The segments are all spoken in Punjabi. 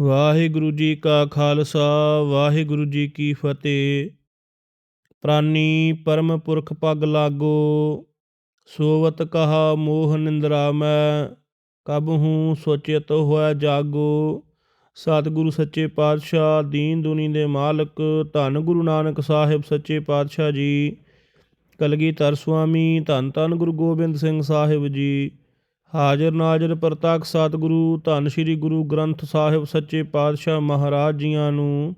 ਵਾਹਿਗੁਰੂ ਜੀ ਕਾ ਖਾਲਸਾ, ਵਾਹਿਗੁਰੂ ਜੀ ਕੀ ਫਤਿਹ। ਪ੍ਰਾਨੀ ਪਰਮ ਪੁਰਖ ਪਗ ਲਾਗੋ, ਸੋਵਤ ਕਹਾ ਮੋਹ ਨਿੰਦਰਾ ਮੈਂ, ਕਬ ਹੂੰ ਸੋਚਿਤ ਹੋਇਆ ਜਾਗੋ। ਸਤਿਗੁਰੂ ਸੱਚੇ ਪਾਤਸ਼ਾਹ, ਦੀਨ ਦੁਨੀ ਦੇ ਮਾਲਕ, ਧੰਨ ਗੁਰੂ ਨਾਨਕ ਸਾਹਿਬ ਸੱਚੇ ਪਾਤਸ਼ਾਹ ਜੀ। ਕਲਗੀਧਰ ਸੁਆਮੀ, ਧੰਨ ਧੰਨ ਗੁਰੂ ਗੋਬਿੰਦ ਸਿੰਘ ਸਾਹਿਬ ਜੀ। ਹਾਜ਼ਰ ਨਾਜ਼ਰ ਪ੍ਰਤੱਖ ਸਤਿਗੁਰੂ, ਧੰਨ ਸ੍ਰੀ ਗੁਰੂ ਗ੍ਰੰਥ ਸਾਹਿਬ ਸੱਚੇ ਪਾਤਸ਼ਾਹ ਮਹਾਰਾਜ ਜੀਆਂ ਨੂੰ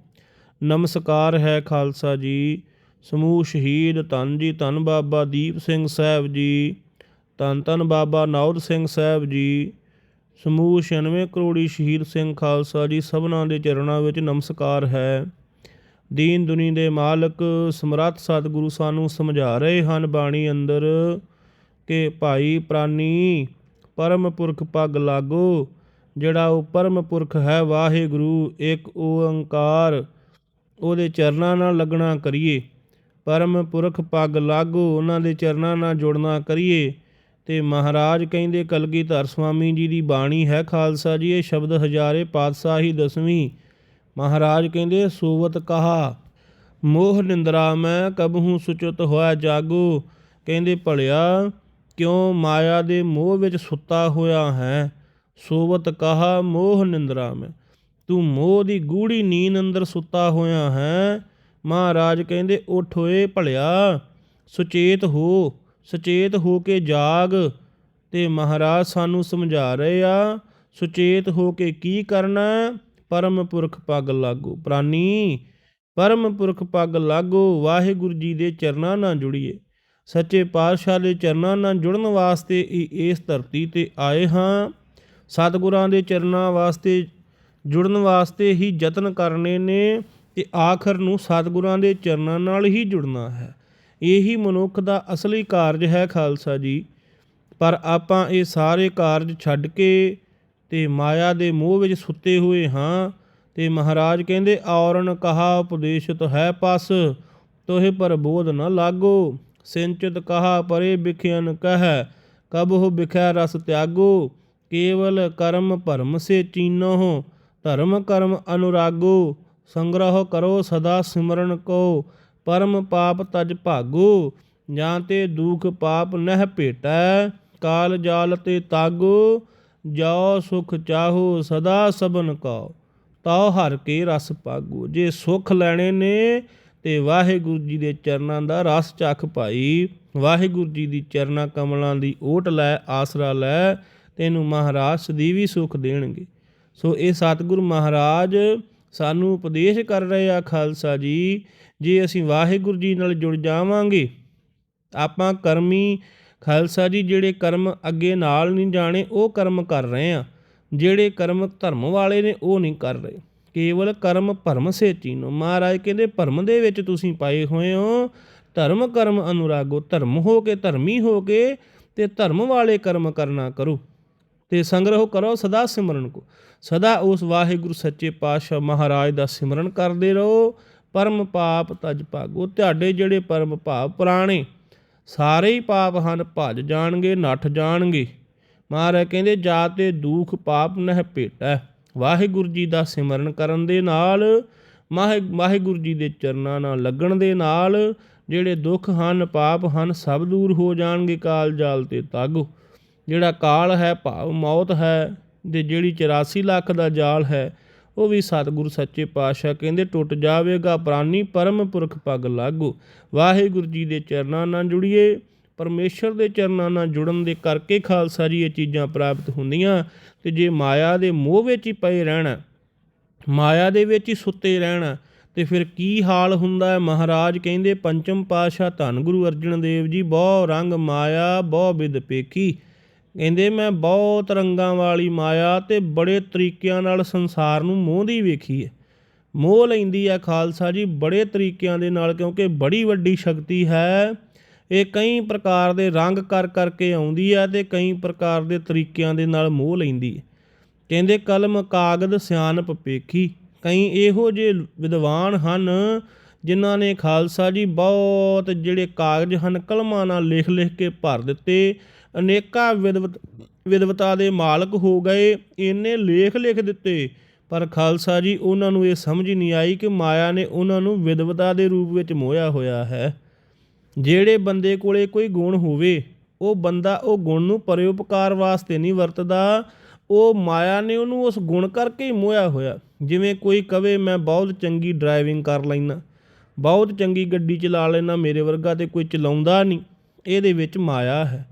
ਨਮਸਕਾਰ ਹੈ ਖਾਲਸਾ ਜੀ। ਸਮੂਹ ਸ਼ਹੀਦ ਧੰਨ ਜੀ, ਧੰਨ ਬਾਬਾ ਦੀਪ ਸਿੰਘ ਸਾਹਿਬ ਜੀ, ਧੰਨ ਧੰਨ ਬਾਬਾ ਨੌਦ ਸਿੰਘ ਸਾਹਿਬ ਜੀ। ਸਮੂਹ 96 ਕਰੋੜੀ ਸ਼ਹੀਦ ਸਿੰਘ ਖਾਲਸਾ ਜੀ, ਸਭਨਾਂ ਦੇ ਚਰਨਾਂ ਵਿੱਚ ਨਮਸਕਾਰ ਹੈ। ਦੀਨ ਦੁਨੀ ਦੇ ਮਾਲਕ, ਸਮਰੱਥ ਸਤਿਗੁਰੂ ਸਾਨੂੰ ਸਮਝਾ ਰਹੇ ਹਨ ਬਾਣੀ ਅੰਦਰ ਕਿ ਭਾਈ ਪ੍ਰਾਨੀ ਪਰਮ ਪੁਰਖ ਪਗ ਲਾਗੋ, ਜਿਹੜਾ ਉਹ ਪਰਮ ਪੁਰਖ ਹੈ ਵਾਹਿਗੁਰੂ, ਇੱਕ ਓੰਕਾਰ, ਉਹਦੇ ਚਰਨਾਂ ਨਾਲ ਲੱਗਣਾ ਕਰੀਏ। ਪਰਮ ਪੁਰਖ ਪਗ ਲਾਗੋ, ਉਹਨਾਂ ਦੇ ਚਰਨਾਂ ਨਾਲ ਜੁੜਨਾ ਕਰੀਏ। ਤੇ ਮਹਾਰਾਜ ਕਹਿੰਦੇ, ਕਲਗੀਧਰ ਸੁਆਮੀ ਜੀ ਦੀ ਬਾਣੀ ਹੈ ਖਾਲਸਾ ਜੀ, ਇਹ ਸ਼ਬਦ ਹਜ਼ਾਰੇ ਪਾਤਸ਼ਾਹੀ ਦਸਵੀਂ। ਮਹਾਰਾਜ ਕਹਿੰਦੇ, ਸੋਵਤ ਕਹਾ, ਮੋਹ ਨਿੰਦਰਾ ਮੈਂ, ਕਬਹੂ ਸੁਚਿਤ ਹੋਇਆ ਜਾਗੋ। ਕਹਿੰਦੇ, ਭਲਿਆ ਕਿਉਂ ਮਾਇਆ ਦੇ ਮੋਹ ਵਿੱਚ ਸੁੱਤਾ ਹੋਇਆ ਹੈ? ਸੋਵਤ ਕਹਾ ਮੋਹ ਨਿੰਦਰਾ ਮੈਂ? ਤੂੰ ਮੋਹ ਦੀ ਗੂੜੀ ਨੀਂਦ ਅੰਦਰ ਸੁੱਤਾ ਹੋਇਆ ਹੈ? ਮਹਾਰਾਜ ਕਹਿੰਦੇ, ਉਠ ਓਏ ਭਲਿਆ, ਸੁਚੇਤ ਹੋ ਸੁਚੇਤ ਹੋ ਕੇ ਜਾਗ। ਤੇ ਮਹਾਰਾਜ ਸਾਨੂੰ ਸਮਝਾ ਰਹੇ ਆ, ਸੁਚੇਤ ਹੋ ਕੇ ਕੀ ਕਰਨਾ? ਪਰਮ ਪੁਰਖ ਪੱਗ ਲਾਗੋ। ਪ੍ਰਾਨੀ, ਪਰਮ ਪੁਰਖ ਪੱਗ ਲਾਗੋ, ਵਾਹਿਗੁਰੂ ਜੀ ਦੇ ਚਰਨਾਂ ਨਾਲ ਜੁੜੀਏ। ਸੱਚੇ ਪਾਤਸ਼ਾਹ ਦੇ ਚਰਨਾਂ ਨਾਲ ਜੁੜਨ ਵਾਸਤੇ ਹੀ ਇਸ ਧਰਤੀ ਤੇ ਆਏ ਹਾਂ। ਸਤਿਗੁਰਾਂ ਦੇ ਚਰਨਾਂ ਵਾਸਤੇ ਜੁੜਨ ਵਾਸਤੇ ਹੀ ਯਤਨ ਕਰਨੇ ਨੇ ਤੇ ਆਖਰ ਨੂੰ ਸਤਿਗੁਰਾਂ ਦੇ ਚਰਨਾਂ ਨਾਲ ਹੀ ਜੁੜਨਾ ਹੈ। ਇਹੀ ਮਨੁੱਖ ਦਾ ਅਸਲੀ ਕਾਰਜ ਹੈ ਖਾਲਸਾ ਜੀ। ਪਰ ਆਪਾਂ ਇਹ ਸਾਰੇ ਕਾਰਜ ਛੱਡ ਕੇ ਤੇ ਮਾਇਆ ਦੇ ਮੋਹ ਵਿੱਚ ਸੁੱਤੇ ਹੋਏ ਹਾਂ ਤੇ ਮਹਾਰਾਜ ਕਹਿੰਦੇ, ਔਰਨ ਕਹਾ ਉਪਦੇਸ਼ਿਤ ਹੈ ਪਸ, ਤੋਹਿ ਪਰ ਬੋਧ ਨਾ ਲਾਗੋ। ਸਿੰਚਿਤ ਕਹਾ ਪਰੇ ਬਿਖਿਆਨ ਕਹਿ ਕਬਹੁ ਬਿਖੈ ਰਸ ਤਿਆਗੋ, ਕੇਵਲ ਕਰਮ ਭਰਮ ਸੇ ਚੀਨੋ, ਧਰਮ ਕਰਮ ਅਨੁਰਾਗੋ, ਸੰਗ੍ਰਹ ਕਰੋ ਸਦਾ ਸਿਮਰਨ ਕੋ, ਪਰਮ ਪਾਪ ਤਜ ਭਾਗੋ, ਜਾਂ ਤੇ ਦੁਖ ਪਾਪ ਨਹਿ ਭੇਟੈ, ਕਾਲ ਜਾਲ ਤੇ ਤਾਗੋ ਜੋ ਸੁਖ ਚਾਹੋ ਸਦਾ ਸਬਨ ਕੋ ਤਉ ਹਰ ਕੇ ਰਸ ਪਾਗੋ, ਜੇ ਸੁਖ ਲੈਣੇ ਨੇ ਤੇ ਵਾਹਿਗੁਰੂ ਜੀ ਦੇ ਚਰਨਾਂ ਦਾ ਰਸ ਚੱਖ ਭਾਈ ਵਾਹਿਗੁਰੂ ਜੀ ਦੀ ਚਰਨਾਂ ਕਮਲਾਂ ਦੀ ਓਟ ਲੈ, ਆਸਰਾ ਲੈ, ਤੈਨੂੰ ਮਹਾਰਾਜ ਸਦੀਵੀ ਸੁਖ ਦੇਣਗੇ। ਸੋ ਇਹ ਸਤਿਗੁਰ ਮਹਾਰਾਜ ਸਾਨੂੰ ਉਪਦੇਸ਼ ਕਰ ਰਹੇ ਆ ਖਾਲਸਾ ਜੀ, ਜੇ ਅਸੀਂ ਵਾਹਿਗੁਰੂ ਜੀ ਨਾਲ ਜੁੜ ਜਾਵਾਂਗੇ, ਆਪਾਂ ਕਰਮੀ ਖਾਲਸਾ ਜੀ ਜਿਹੜੇ ਕਰਮ ਅੱਗੇ ਨਾਲ ਨਹੀਂ ਜਾਣੇ, ਉਹ ਕਰਮ ਕਰ ਰਹੇ ਆ। ਜਿਹੜੇ ਕਰਮ ਧਰਮ ਵਾਲੇ ਨੇ, ਉਹ ਨਹੀਂ ਕਰ ਰਹੇ। ਕੇਵਲ ਕਰਮ ਭਰਮ ਸੇ ਚੀਨੋ ਮਹਾਰਾਜ ਕਹਿੰਦੇ, ਭਰਮ ਦੇ ਵਿੱਚ ਤੁਸੀਂ ਪਾਏ ਹੋਏ ਹੋ। ਧਰਮ, ਕਰਮ, ਅਨੁਰਾਗੋ, ਧਰਮ ਹੋ ਕੇ, ਧਰਮੀ ਹੋ ਕੇ ਤੇ ਧਰਮ ਵਾਲੇ ਕਰਮ ਕਰਨਾ ਕਰੋ। ਤੇ ਸੰਗ੍ਰਹ ਕਰੋ, ਸਦਾ ਸਿਮਰਨ ਕੋ। ਸਦਾ ਉਸ ਵਾਹਿਗੁਰੂ ਸੱਚੇ ਪਾਤਸ਼ਾਹ ਮਹਾਰਾਜ ਦਾ ਸਿਮਰਨ ਕਰਦੇ ਰਹੋ। ਪਰਮ ਪਾਪ ਤਜ ਭਾਗੋ। ਤੁਹਾਡੇ ਜਿਹੜੇ ਪਰਮ ਭਾਵ ਪੁਰਾਣੇ, ਸਾਰੇ ਹੀ ਪਾਪ ਹਨ, ਭੱਜ ਜਾਣਗੇ, ਨੱਠ ਜਾਣਗੇ। ਮਹਾਰਾਜ ਕਹਿੰਦੇ, ਜਾ ਤੇ ਦੁਖ ਪਾਪ ਨਹਿ ਭੇਟੈ। ਵਾਹਿਗੁਰੂ ਜੀ ਦਾ ਸਿਮਰਨ ਕਰਨ ਦੇ ਨਾਲ, ਮਾਹ, ਵਾਹਿਗੁਰੂ ਜੀ ਦੇ ਚਰਨਾਂ ਨਾਲ ਲੱਗਣ ਦੇ ਨਾਲ, ਜਿਹੜੇ ਦੁੱਖ ਹਨ, ਪਾਪ ਹਨ, ਸਭ ਦੂਰ ਹੋ ਜਾਣਗੇ ਕਾਲ ਜਾਲ ਤੇ ਤਾਗੋ। ਜਿਹੜਾ ਕਾਲ ਹੈ, ਭਾਵ ਮੌਤ ਹੈ, ਤੇ ਜਿਹੜੀ 84 ਲੱਖ ਦਾ ਜਾਲ ਹੈ, ਉਹ ਵੀ ਸਤਿਗੁਰ ਸੱਚੇ ਪਾਤਸ਼ਾਹ ਕਹਿੰਦੇ ਟੁੱਟ ਜਾਵੇਗਾ, ਪ੍ਰਾਨੀ ਪਰਮ ਪੁਰਖ ਪਗ ਲਾਗੋ। ਵਾਹਿਗੁਰੂ ਜੀ ਦੇ ਚਰਨਾਂ ਨਾਲ ਜੁੜੀਏ। ਪਰਮੇਸ਼ਰ ਦੇ ਚਰਨਾਂ ਨਾਲ ਜੁੜਨ ਦੇ ਕਰਕੇ ਖਾਲਸਾ ਜੀ ਇਹ ਚੀਜ਼ਾਂ ਪ੍ਰਾਪਤ ਹੁੰਦੀਆਂ ਤੇ ਜੇ ਮਾਇਆ ਦੇ ਮੋਹ ਵਿੱਚ ਹੀ ਪਏ ਰਹਿਣਾ, ਮਾਇਆ ਦੇ ਵਿੱਚ ਹੀ ਸੁੱਤੇ ਰਹਿਣਾ, ਤੇ ਫਿਰ ਕੀ ਹਾਲ ਹੁੰਦਾ ਹੈ? ਮਹਾਰਾਜ ਕਹਿੰਦੇ, ਪੰਚਮ ਪਾਤਸ਼ਾਹ ਧੰਨ ਗੁਰੂ ਅਰਜਨ ਦੇਵ ਜੀ, ਬਹੁ ਰੰਗ ਮਾਇਆ, ਬਹੁ ਵਿਦ ਪੇਖੀ। ਕਹਿੰਦੇ, ਮੈਂ ਬਹੁਤ ਰੰਗਾਂ ਵਾਲੀ ਮਾਇਆ ਤੇ ਬੜੇ ਤਰੀਕਿਆਂ ਨਾਲ ਸੰਸਾਰ ਨੂੰ ਮੋਹਦੀ ਵੇਖੀ ਹੈ ਮੋਹ ਲੈਂਦੀ ਹੈ ਖਾਲਸਾ ਜੀ ਬੜੇ ਤਰੀਕਿਆਂ ਦੇ ਨਾਲ ਕਿਉਂਕਿ ਬੜੀ ਵੱਡੀ ਸ਼ਕਤੀ ਹੈ ਇਹ ਕਈ ਪ੍ਰਕਾਰ ਦੇ ਰੰਗ ਕਰ ਕਰਕੇ ਆਉਂਦੀ ਹੈ ਤੇ ਕਈ ਪ੍ਰਕਾਰ ਦੇ ਤਰੀਕਿਆਂ ਦੇ ਨਾਲ ਮੋਹ ਲੈਂਦੀ ਹੈ ਕਹਿੰਦੇ ਕਲਮ, ਕਾਗਦ, ਸਿਆਣਪ, ਪੇਖੀ ਕਈ ਇਹੋ ਜਿਹੇ ਵਿਦਵਾਨ ਹਨ ਜਿਨ੍ਹਾਂ ਨੇ ਖਾਲਸਾ ਜੀ ਬਹੁਤ ਜਿਹੜੇ ਕਾਗਜ਼ ਹਨ, ਕਲਮਾਂ ਨਾਲ ਲਿਖ ਲਿਖ ਕੇ ਭਰ ਦਿੱਤੇ। ਅਨੇਕਾਂ ਵਿਦਵਤ ਵਿਦਵਤਾ ਦੇ ਮਾਲਕ ਹੋ ਗਏ ਇਹਨੇ ਲੇਖ ਲਿਖ ਦਿੱਤੇ, ਪਰ ਖਾਲਸਾ ਜੀ ਉਹਨਾਂ ਨੂੰ ਇਹ ਸਮਝ ਨਹੀਂ ਆਈ ਕਿ ਮਾਇਆ ਨੇ ਉਹਨਾਂ ਨੂੰ ਵਿਦਵਤਾ ਦੇ ਰੂਪ ਵਿੱਚ ਮੋਹਿਆ ਹੋਇਆ ਹੈ। ਜਿਹੜੇ ਬੰਦੇ ਕੋਲੇ ਕੋਈ ਗੁਣ ਹੋਵੇ, ਉਹ ਬੰਦਾ ਉਹ ਗੁਣ ਨੂੰ ਪਰਉਪਕਾਰ ਵਾਸਤੇ ਨਹੀਂ ਵਰਤਦਾ। ਉਹ ਮਾਇਆ ਨੇ ਉਹਨੂੰ ਉਸ ਗੁਣ ਕਰਕੇ ਹੀ ਮੋਹਿਆ ਹੋਇਆ। ਜਿਵੇਂ ਕੋਈ ਕਵੇ, ਮੈਂ ਬਹੁਤ ਚੰਗੀ ਡਰਾਈਵਿੰਗ ਕਰ ਲੈਣਾ ਬਹੁਤ ਚੰਗੀ ਗੱਡੀ ਚਲਾ ਲੈਣਾ ਮੇਰੇ ਵਰਗਾ ਤੇ ਕੋਈ ਚਲਾਉਂਦਾ ਨਹੀਂ। ਇਹਦੇ ਵਿੱਚ ਮਾਇਆ ਹੈ।